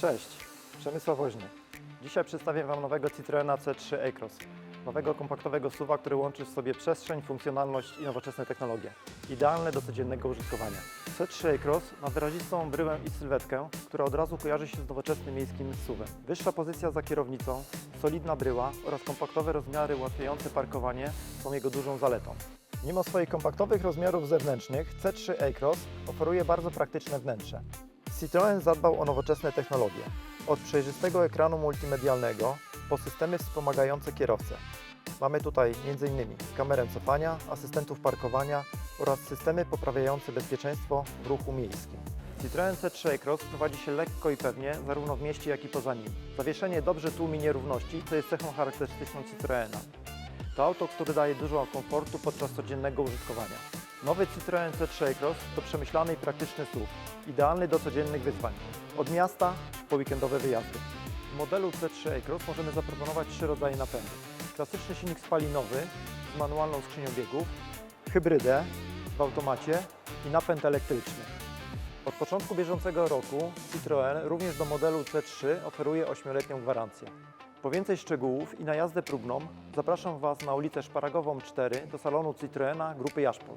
Cześć, Przemysław Woźny. Dzisiaj przedstawię Wam nowego Citroena C3 Aircross. Nowego kompaktowego SUV, który łączy w sobie przestrzeń, funkcjonalność i nowoczesne technologie. Idealne do codziennego użytkowania. C3 Aircross ma wyrazistą bryłę i sylwetkę, która od razu kojarzy się z nowoczesnym miejskim SUVem. Wyższa pozycja za kierownicą, solidna bryła oraz kompaktowe rozmiary ułatwiające parkowanie są jego dużą zaletą. Mimo swoich kompaktowych rozmiarów zewnętrznych, C3 Aircross oferuje bardzo praktyczne wnętrze. Citroën zadbał o nowoczesne technologie. Od przejrzystego ekranu multimedialnego po systemy wspomagające kierowcę. Mamy tutaj m.in. kamerę cofania, asystentów parkowania oraz systemy poprawiające bezpieczeństwo w ruchu miejskim. Citroën C3 Aircross prowadzi się lekko i pewnie zarówno w mieście, jak i poza nim. Zawieszenie dobrze tłumi nierówności, co jest cechą charakterystyczną Citroena. To auto, które daje dużo komfortu podczas codziennego użytkowania. Nowy Citroën C3 Aircross to przemyślany i praktyczny SUV, idealny do codziennych wyzwań, od miasta po weekendowe wyjazdy. W modelu C3 Aircross możemy zaproponować trzy rodzaje napędu. Klasyczny silnik spalinowy z manualną skrzynią biegów, hybrydę w automacie i napęd elektryczny. Od początku bieżącego roku Citroën również do modelu C3 oferuje 8-letnią gwarancję. Po więcej szczegółów i na jazdę próbną zapraszam Was na ulicę Szparagową 4 do salonu Citroena Grupy Jaszpol.